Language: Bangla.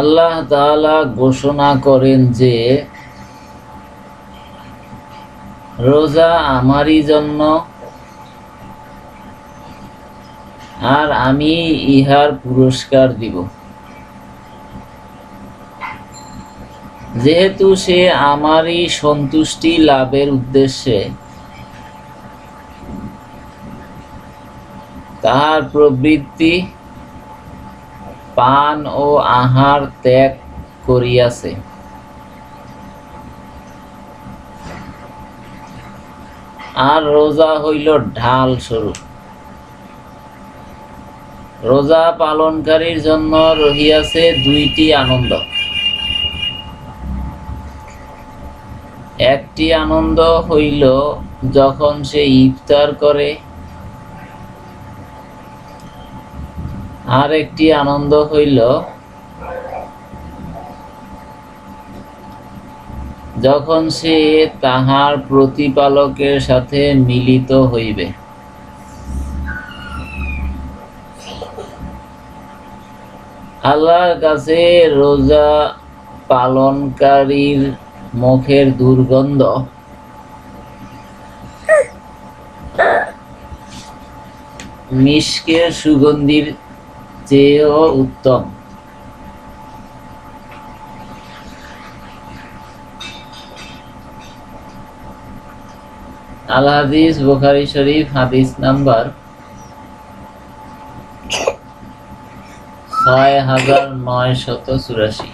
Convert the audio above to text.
আল্লাহ তাআলা ঘোষণা করেন যে রোজা আমারই জন্য আর আমি ইহার পুরস্কার দিব। যেহেতু সে আমারই সন্তুষ্টি লাভের উদ্দেশ্যে, তাহার প্রবৃত্তি পান ও আহার ত্যাগ করিয়াছে। আর রোজা হইল ঢাল স্বরূপ। রোজা পালনকারীর জন্য রহিয়াছে দুইটি আনন্দ। একটি আনন্দ হইল যখন সে ইফতার করে। আর একটি আনন্দ হইল যখন সে তাহার প্রতিপালকের সাথে মিলিত হইবে। আল্লাহর কাছে রোজা পালনকারীর মুখের দুর্গন্ধ। মিষ্কের সুগন্ধির চেয়েও উত্তম। আল হাদিস বুখারি শরীফ, হাদিস নাম্বার ছয় হাজার নয় শত চুরাশি